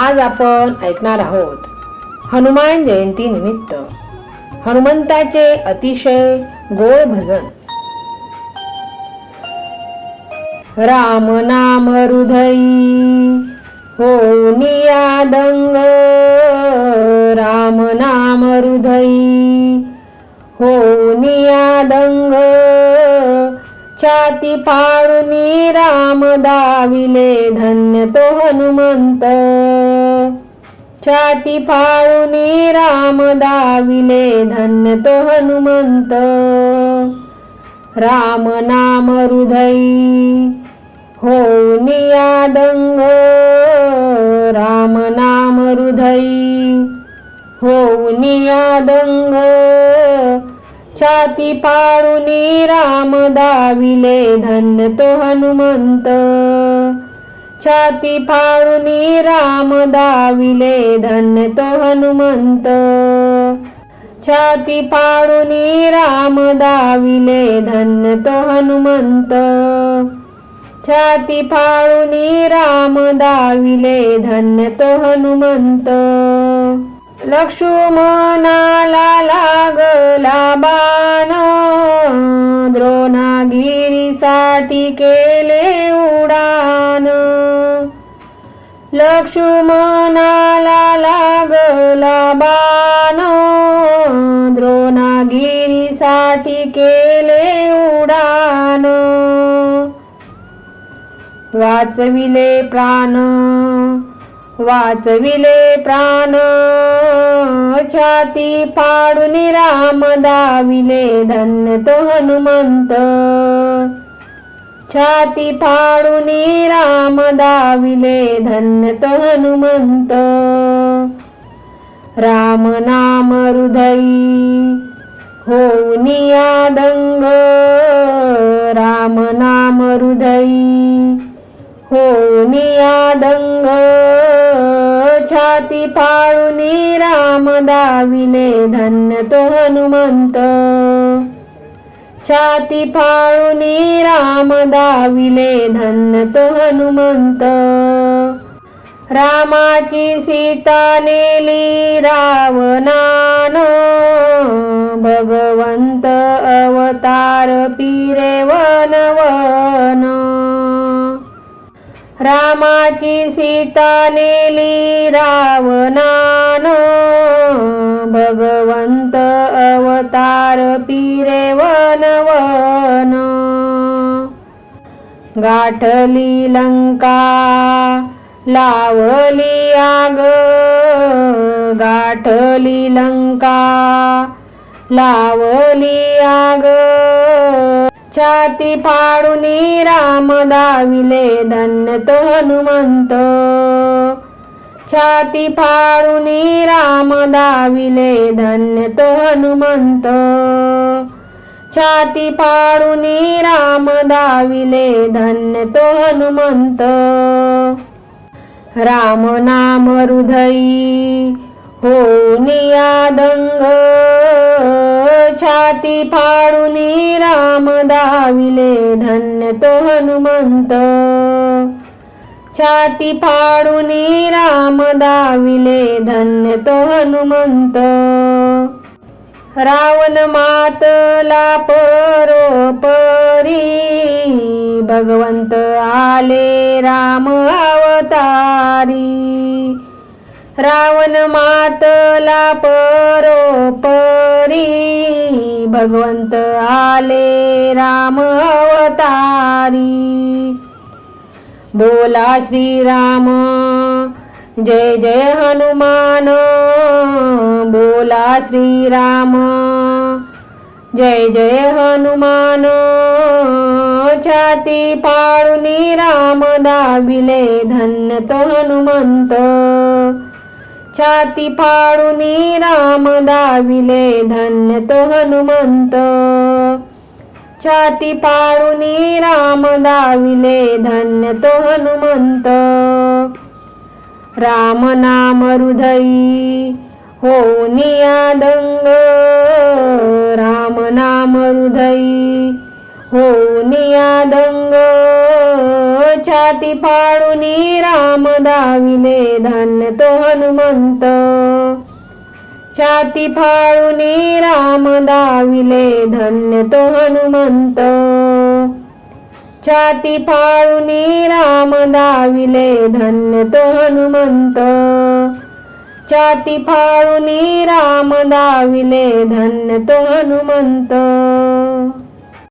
आज आपण ऐकणार आहोत हनुमान जयंती निमित्त. हनुमंताचे अतिशय गोड भजन. राम नाम हृदयी हो नियादंग राम नाम हृदयी हो नियादंग छाती फाळुनी राम दाविले धन्य तो हनुमंत. छाती फाळुनी राम दाविले धन्य तो हनुमंत. राम नाम हृदय हो नियादंग राम नाम हृदय हो नियादंग छाती पाडुनी राम दाविले धन्य तो हनुमंत. छाती फाळुनी राम दाविले धन्य तो हनुमंत. छाती फाळुनी राम दाविले धन्य तो हनुमंत. छाती फाळुनी राम दाविले धन्य तो हनुमंत. लक्ष्मणा बाण द्रोणागिरीसाठी केले उडान. लक्ष्मणाला लागला बाण. द्रोणागिरीसाठी केले उडान. वाचविले प्राण. वाचविले प्राण छाती फाडून राम दाविले धन्य तो हनुमंत. छाती फाडून राम दाविले धन्य तो हनुमंत. राम नाम हृदयी हो नियादंग राम नाम हृदयी हो नियादंग छाती फाळुनी राम दाविले धन्य तो हनुमंत. छाती फाळुनी राम दाविले धन्य तो हनुमंत. रामाची सीता नेली रावणान भगवंत अवतार पिरे वनवन. रामाची सीता नेली रावणान. भगवंत अवतार पिरे वन वन गाठली लंका लावली आग. गाठली लंका लावली आग. छाती फाडुनी राम दाविले धन्य तो हनुमंत. छाती फाडुनी राम दाविले धन्य तो हनुमंत. छाती फाडुनी राम दाविले धन्य तो हनुमंत. राम नाम हृदयी हो नियादंग छाती फाडूनी राम दाविले धन्य तो हनुमंत. छाती फाडूनी राम दाविले धन्य तो हनुमंत. रावण मातला परोपरी भगवंत आले राम अवतारी. रावण मातला परोपरी भगवंत आले राम अवतारी. बोला श्रीराम जय जय हनुमान बोला श्रीराम जय जय हनुमान छाती पाळुनी राम दाविले धन्य तो हनुमंत. छाती फाडुनी राम दाविले धन्य तो हनुमंत. छाती पाडुनी राम दाविले धन्य तो हनुमंत. राम नाम हृदयी हो नियादंग राम नाम हृदयी हो नियादंग छाती फाडून राम दाविले धन्य तो हनुमंत. छाती फाळून राम दाविले धन्य तो हनुमंत. छाती फाळून राम दाविले धन्य तो हनुमंत. छाती फाळून राम दाविले धन्य तो हनुमंत.